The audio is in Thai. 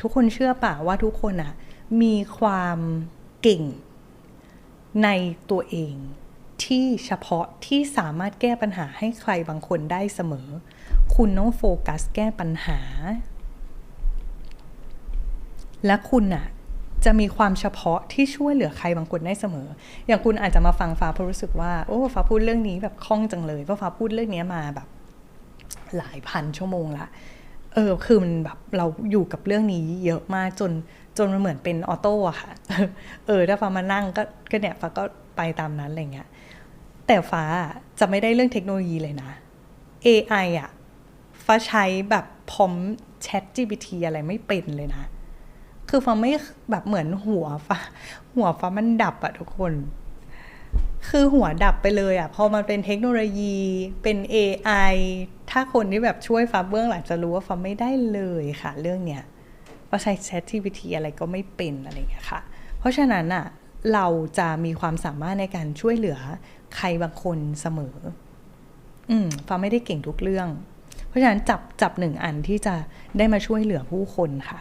ทุกคนเชื่อป่ะว่าทุกคนอะมีความเก่งในตัวเองที่เฉพาะที่สามารถแก้ปัญหาให้ใครบางคนได้เสมอ คุณต้องโฟกัสแก้ปัญหา และคุณอะจะมีความเฉพาะที่ช่วยเหลือใครบางคนได้เสมอ อย่างคุณอาจจะมาฟังฟ้าเพราะรู้สึกว่าโอ้ฟ้าพูดเรื่องนี้แบบคล่องจังเลยเพราะฟ้าพูดเรื่องนี้มาแบบ หลายพันชั่วโมงละ เออคือมันแบบเราอยู่กับเรื่องนี้เยอะมากจนจนมันเหมือนเป็นออโต้อะค่ะ เออ ถ้าฟ้ามานั่งก็ก็เนี่ยฟ้าก็ไปตามนั้นอะไรเงี้ย แต่ฟ้าจะไม่ได้เรื่องเทคโนโลยีเลยนะ AI อะฟ้าใช้แบบพร้อม Chat GPT อะไรไม่เป็นเลยนะ คือฟ้าไม่แบบเหมือนหัวฟ้าหัวฟ้ามันดับอะทุกคน คือหัวดับไปเลยอะพอมันเป็นเทคโนโลยีเป็น AI ถ้าคนที่แบบช่วยฟับเบื้องหลังจะรู้ว่าฟับไม่ได้เลยค่ะ เรื่องเนี้ยว่าใช้ Chat GPT อะไรก็ไม่เป็นอะไรเงี้ยค่ะ เพราะฉะนั้นอะเราจะมีความสามารถในการช่วยเหลือใครบางคนเสมอ อืมฟ้าไม่ได้เก่งทุกเรื่อง เพราะฉะนั้นจับจับหนึ่งอันที่จะได้มาช่วยเหลือผู้คนค่ะ